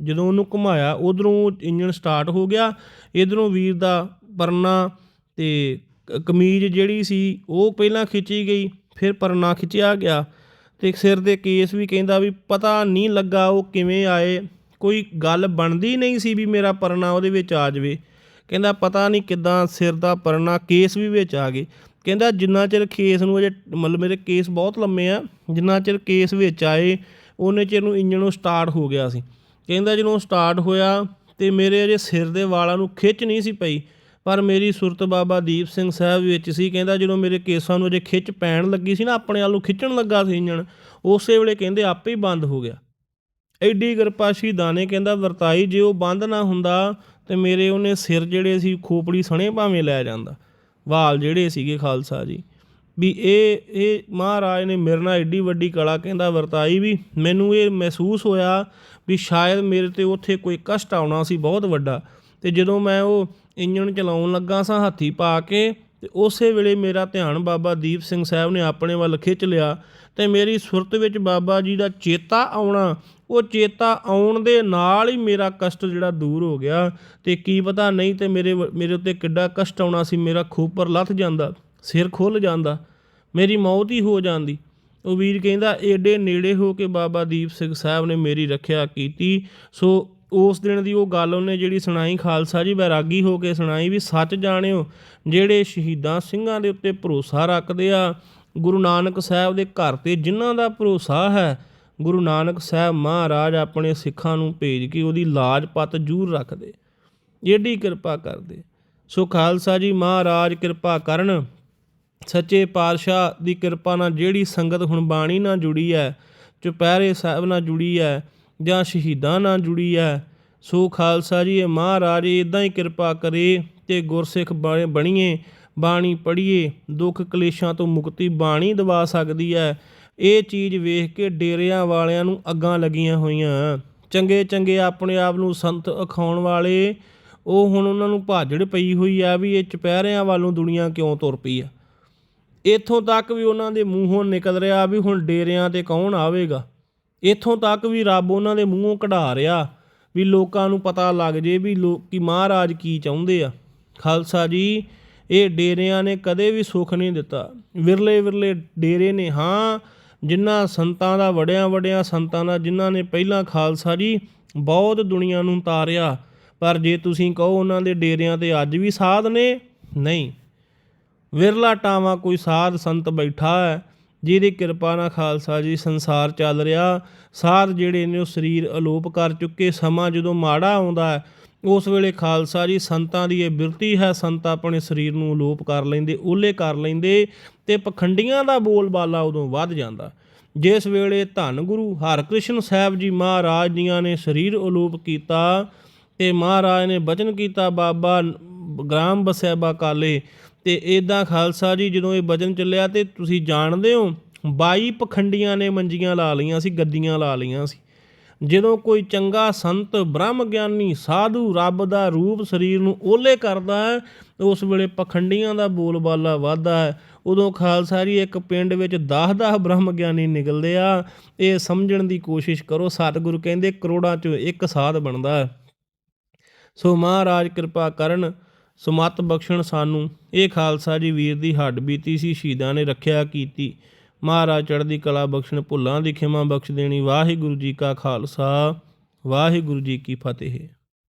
ਜਦੋਂ ਉਹਨੂੰ ਘੁਮਾਇਆ, ਉਧਰੋਂ ਇੰਜਨ ਸਟਾਰਟ ਹੋ ਗਿਆ। ਇਧਰੋਂ ਵੀਰ ਦਾ ਪਰਨਾ ਤੇ ਕਮੀਜ਼ ਜਿਹੜੀ ਸੀ, ਉਹ ਪਹਿਲਾਂ ਖਿੱਚੀ ਗਈ, ਫਿਰ ਪਰਨਾ ਖਿੱਚਿਆ ਗਿਆ। ਤੇ ਸਿਰ ਦੇ ਕੇਸ ਵੀ ਕਹਿੰਦਾ ਵੀ ਪਤਾ ਨਹੀਂ ਲੱਗਾ ਉਹ ਕਿਵੇਂ ਆਏ। ਕੋਈ ਗੱਲ ਬਣਦੀ ਨਹੀਂ ਸੀ ਵੀ ਮੇਰਾ ਪਰਨਾ ਉਹਦੇ ਵਿੱਚ ਆ ਜਾਵੇ। ਕਹਿੰਦਾ ਪਤਾ ਨਹੀਂ ਕਿੱਦਾਂ ਸਿਰ ਦਾ ਪਰਨਾ ਕੇਸ ਵੀ ਵਿੱਚ ਆ ਗਏ ਕਹਿੰਦਾ ਜਿੰਨਾ ਚਿਰ ਕੇਸ ਨੂੰ ਅਜੇ ਮਤਲਬ ਮੇਰੇ ਕੇਸ ਬਹੁਤ ਲੰਮੇ ਆ, ਜਿੰਨਾ ਚਿਰ ਕੇਸ ਵਿੱਚ ਆਏ, ਉਹਨੇ ਚਿਰ ਨੂੰ ਇੰਜਨ ਨੂੰ ਸਟਾਰਟ ਹੋ ਗਿਆ ਸੀ। ਕਹਿੰਦਾ ਜਦੋਂ ਸਟਾਰਟ ਹੋਇਆ ਤੇ ਮੇਰੇ ਅਜੇ ਸਿਰ ਦੇ ਵਾਲਾਂ ਨੂੰ ਖਿੱਚ ਨਹੀਂ ਸੀ ਪਈ, ਪਰ ਮੇਰੀ ਸੁਰਤ ਬਾਬਾ ਦੀਪ ਸਿੰਘ ਸਾਹਿਬ ਵਿੱਚ ਸੀ। ਕਹਿੰਦਾ ਜਦੋਂ ਮੇਰੇ ਕੇਸਾਂ ਨੂੰ ਅਜੇ ਖਿੱਚ ਪੈਣ ਲੱਗੀ ਸੀ ਨਾ, ਆਪਣੇ ਵੱਲ ਨੂੰ ਖਿੱਚਣ ਲੱਗਾ ਸੀ ਇੰਜਣ, ਉਸੇ ਵੇਲੇ ਕਹਿੰਦੇ ਆਪੇ ਹੀ ਬੰਦ ਹੋ ਗਿਆ। ਐਡੀ ਕਿਰਪਾ ਸ਼ਹੀਦਾਂ ਨੇ ਕਹਿੰਦਾ ਵਰਤਾਈ, ਜੇ ਉਹ ਬੰਦ ਨਾ ਹੁੰਦਾ ਤੇ ਮੇਰੇ ਉਹਨੇ ਸਿਰ ਜਿਹੜੇ ਸੀ ਖੋਪੜੀ ਸਣੇ ਭਾਵੇਂ ਲੈ ਜਾਂਦਾ। ਵਾਲ ਜਿਹੜੇ ਸੀਗੇ ਖਾਲਸਾ ਜੀ। ਵੀ ਇਹ ਇਹ ਮਹਾਰਾਜ ਨੇ ਮੇਰੇ ਨਾਲ ਐਡੀ ਵੱਡੀ ਕਲਾ ਕਹਿੰਦਾ ਵਰਤਾਈ ਵੀ ਮੈਨੂੰ ਇਹ ਮਹਿਸੂਸ ਹੋਇਆ ਵੀ ਸ਼ਾਇਦ ਮੇਰੇ ਤੇ ਉੱਥੇ ਕੋਈ ਕਸ਼ਟ ਆਉਣਾ ਸੀ ਬਹੁਤ ਵੱਡਾ। ਤੇ ਜਦੋਂ ਮੈਂ ਉਹ ਇੰਜਣ ਚਲਾਉਣ ਲੱਗਾ ਸਾਂ ਹਾਥੀ ਪਾ ਕੇ ਤੇ ਉਸੇ ਵੇਲੇ ਮੇਰਾ ਧਿਆਨ ਬਾਬਾ ਦੀਪ ਸਿੰਘ ਸਾਹਿਬ ਨੇ ਆਪਣੇ ਵੱਲ ਖਿੱਚ ਲਿਆ ਤੇ ਮੇਰੀ ਸੁਰਤ ਵਿੱਚ ਬਾਬਾ ਜੀ ਦਾ ਚੇਤਾ ਆਉਣਾ ਉਹ ਚੇਤਾ ਆਉਣ ਦੇ ਨਾਲ ਹੀ ਮੇਰਾ ਕਸ਼ਟ ਜਿਹੜਾ ਦੂਰ ਹੋ ਗਿਆ ਤੇ ਕੀ ਪਤਾ ਨਹੀਂ ਤੇ ਮੇਰੇ ਵ- ਮੇਰੇ ਉੱਤੇ ਕਿੱਡਾ ਕਸ਼ਟ ਆਉਣਾ ਸੀ, ਮੇਰਾ ਖੋਪਰ ਲੱਥ ਜਾਂਦਾ, ਸਿਰ ਖੁੱਲ ਜਾਂਦਾ, ਮੇਰੀ ਮੌਤ ਹੀ ਹੋ ਜਾਂਦੀ। ਉਹ ਵੀਰ ਕਹਿੰਦਾ, ਏਡੇ ਨੇੜੇ ਹੋ ਕੇ ਬਾਬਾ ਦੀਪ ਸਿੰਘ ਸਾਹਿਬ ਨੇ ਮੇਰੀ ਰੱਖਿਆ ਕੀਤੀ। ਸੋ ਉਸ ਦਿਨ ਦੀ ਉਹ ਗੱਲ ਉਹਨੇ ਜਿਹੜੀ ਸੁਣਾਈ, ਖਾਲਸਾ ਜੀ ਬੈਰਾਗੀ ਹੋ ਕੇ ਸੁਣਾਈ ਵੀ ਸੱਚ ਜਾਣਿਓ, ਜਿਹੜੇ ਸ਼ਹੀਦਾਂ ਸਿੰਘਾਂ ਦੇ ਉੱਤੇ ਭਰੋਸਾ ਰੱਖਦੇ ਆ, ਗੁਰੂ ਨਾਨਕ ਸਾਹਿਬ ਦੇ ਘਰ ਤੇ ਜਿਨ੍ਹਾਂ ਦਾ ਭਰੋਸਾ ਹੈ ਗੁਰੂ ਨਾਨਕ ਸਾਹਿਬ ਮਹਾਰਾਜ ਆਪਣੇ ਸਿੱਖਾਂ ਨੂੰ ਭੇਜ ਕੇ ਉਹਦੀ ਲਾਜ ਪਤ ਜ਼ਰੂਰ ਰੱਖਦੇ, ਏਡੀ ਕਿਰਪਾ ਕਰਦੇ। ਸੋ ਖਾਲਸਾ ਜੀ ਮਹਾਰਾਜ ਕਿਰਪਾ ਕਰਨ, ਸੱਚੇ ਪਾਤਸ਼ਾਹ ਦੀ ਕਿਰਪਾ ਨਾਲ ਜਿਹੜੀ ਸੰਗਤ ਹੁਣ ਬਾਣੀ ਨਾਲ ਜੁੜੀ ਹੈ ਚੁਪਹਿਰੇ ਸਾਹਿਬ ਨਾਲ ਜੁੜੀ ਹੈ ਜਾਂ ਸ਼ਹੀਦਾਂ ਨਾਲ ਜੁੜੀ ਹੈ ਸੋ ਖਾਲਸਾ ਜੀ ਇਹ ਮਹਾਰਾਜ ਇਦਾਂ ਹੀ ਕਿਰਪਾ ਕਰੇ ਤੇ ਗੁਰਸਿੱਖ ਬ- ਬਣੀਏ, ਬਾਣੀ ਪੜ੍ਹੀਏ, ਦੁੱਖ ਕਲੇਸ਼ਾਂ ਤੋਂ ਮੁਕਤੀ ਬਾਣੀ ਦਵਾ ਸਕਦੀ ਹੈ ਇਹ ਚੀਜ਼ ਵੇਖ ਕੇ ਡੇਰਿਆਂ ਵਾਲਿਆਂ ਨੂੰ ਅੱਗਾਂ ਲੱਗੀਆਂ ਹੋਈਆਂ। ਚੰਗੇ ਚੰਗੇ ਆਪਣੇ ਆਪ ਨੂੰ ਸੰਤ ਅਖਾਉਣ ਵਾਲੇ, ਉਹ ਹੁਣ ਉਹਨਾਂ ਨੂੰ ਭਾਜੜ ਪਈ ਹੋਈ ਆ ਵੀ ਇਹ ਚੁਪਹਿਰਿਆਂ ਵੱਲੋਂ ਦੁਨੀਆ ਕਿਉਂ ਤੁਰ ਪਈ ਆ। ਇੱਥੋਂ ਤੱਕ ਵੀ ਉਹਨਾਂ ਦੇ ਮੂੰਹੋਂ ਨਿਕਲ ਰਿਹਾ ਵੀ ਹੁਣ ਡੇਰਿਆਂ ਤੇ ਕੌਣ ਆਵੇਗਾ। ਇੱਥੋਂ ਤੱਕ ਵੀ ਰੱਬ ਉਹਨਾਂ ਦੇ ਮੂੰਹੋਂ ਕਢਾ ਰਿਹਾ ਵੀ ਲੋਕਾਂ ਨੂੰ ਪਤਾ ਲੱਗ ਜੇ ਵੀ ਲੋਕੀ ਮਹਾਰਾਜ ਕੀ ਚਾਹੁੰਦੇ ਆ। ਖਾਲਸਾ ਜੀ, ਇਹ ਡੇਰਿਆਂ ਨੇ ਕਦੇ ਵੀ ਸੁੱਖ ਨਹੀਂ ਦਿੱਤਾ। ਵਿਰਲੇ ਵਿਰਲੇ ਡੇਰੇ ਨੇ, ਹਾਂ ਜਿਨ੍ਹਾਂ ਸੰਤਾਂ ਦਾ ਵੜਿਆਂ ਵੜਿਆਂ ਸੰਤਾਂ ਦਾ, ਜਿਨ੍ਹਾਂ ਨੇ ਪਹਿਲਾਂ ਖਾਲਸਾ ਜੀ ਬਹੁਤ ਦੁਨੀਆ ਨੂੰ ਤਾਰਿਆ, ਪਰ ਜੇ ਤੁਸੀਂ ਕਹੋ ਉਹਨਾਂ ਦੇ ਡੇਰਿਆਂ ਤੇ ਅੱਜ ਵੀ ਸਾਧ ਨੇ, ਨਹੀਂ। ਵਿਰਲਾ ਟਾਵਾ ਕੋਈ ਸਾਧ ਸੰਤ ਬੈਠਾ ਹੈ, ਜਿਹਦੀ ਕਿਰਪਾ ਨਾਲ ਖਾਲਸਾ ਜੀ ਸੰਸਾਰ ਚੱਲ ਰਿਹਾ। ਸਾਧ ਜਿਹੜੇ ਨੇ ਉਹ ਸਰੀਰ ਅਲੋਪ ਕਰ ਚੁੱਕੇ, ਸਮਾਂ ਜਦੋਂ ਮਾੜਾ ਆਉਂਦਾ ਹੈ ਉਸ ਵੇਲੇ ਖਾਲਸਾ ਜੀ, ਸੰਤਾਂ ਦੀ ਇਹ ਬਿਰਤੀ ਹੈ, ਸੰਤ ਆਪਣੇ ਸਰੀਰ ਨੂੰ ਅਲੋਪ ਕਰ ਲੈਂਦੇ ਓਲੇ ਕਰ ਲੈਂਦੇ ਤੇ ਪਖੰਡੀਆਂ ਦਾ ਬੋਲਬਾਲਾ ਉਦੋਂ ਵੱਧ ਜਾਂਦਾ। ਜਿਸ ਵੇਲੇ ਧੰਨ ਗੁਰੂ ਹਰਕ੍ਰਿਸ਼ਨ ਸਾਹਿਬ ਜੀ ਮਹਾਰਾਜ ਜੀਆਂ ਨੇ ਸਰੀਰ ਅਲੋਪ ਕੀਤਾ ਤੇ ਮਹਾਰਾਜ ਨੇ ਬਚਨ ਕੀਤਾ, ਬਾਬਾ ਗ੍ਰਾਮ ਬਸੈਬਾ ਕਾਲੇ, ਤੇ ਇਦਾਂ ਖਾਲਸਾ ਜੀ ਜਦੋਂ ਇਹ ਬਚਨ ਚੱਲਿਆ ਤੇ ਤੁਸੀਂ ਜਾਣਦੇ ਹੋ 22 ਪਖੰਡੀਆਂ ਨੇ ਮੰਜੀਆਂ ਲਾ ਲਈਆਂ ਸੀ, ਗੱਦੀਆਂ ਲਾ ਲਈਆਂ ਸੀ। ਜਦੋਂ ਕੋਈ ਚੰਗਾ ਸੰਤ ਬ੍ਰਹਮ ਗਿਆਨੀ ਸਾਧੂ ਰੱਬ ਦਾ ਰੂਪ ਸਰੀਰ ਨੂੰ ਓਲੇ ਕਰਦਾ ਹੈ ਉਸ ਵੇਲੇ ਪਖੰਡੀਆਂ ਦਾ ਬੋਲਬਾਲਾ ਵੱਧਦਾ ਹੈ। ਉਦੋਂ ਖਾਲਸਾ ਜੀ ਇੱਕ ਪਿੰਡ ਵਿੱਚ 10-10 ਬ੍ਰਹਮ ਗਿਆਨੀ ਨਿਕਲਦੇ ਆ। ਇਹ ਸਮਝਣ ਦੀ ਕੋਸ਼ਿਸ਼ ਕਰੋ, ਸਤਿਗੁਰੂ ਕਹਿੰਦੇ ਕਰੋੜਾਂ ਚੋਂ ਇੱਕ ਸਾਧ ਬਣਦਾ ਹੈ। ਸੋ ਮਹਾਰਾਜ ਕਿਰਪਾ ਕਰਨ, ਸੁਮਤ ਬਖਸ਼ਣ ਸਾਨੂੰ। ਇਹ ਖਾਲਸਾ ਜੀ ਵੀਰ ਦੀ ਹੱਡ ਬੀਤੀ ਸੀ, ਸ਼ਹੀਦਾਂ ਨੇ ਰੱਖਿਆ ਕੀਤੀ। ਮਹਾਰਾਜ ਚੜ੍ਹਦੀ ਕਲਾ ਬਖਸ਼ਣ ਭੁੱਲਾਂ ਦੀ ਖਿਮਾ ਬਖਸ਼ ਦੇਣੀ। ਵਾਹਿਗੁਰੂ ਜੀ ਕਾ ਖਾਲਸਾ, ਵਾਹਿਗੁਰੂ ਜੀ ਕੀ ਫਤਿਹ।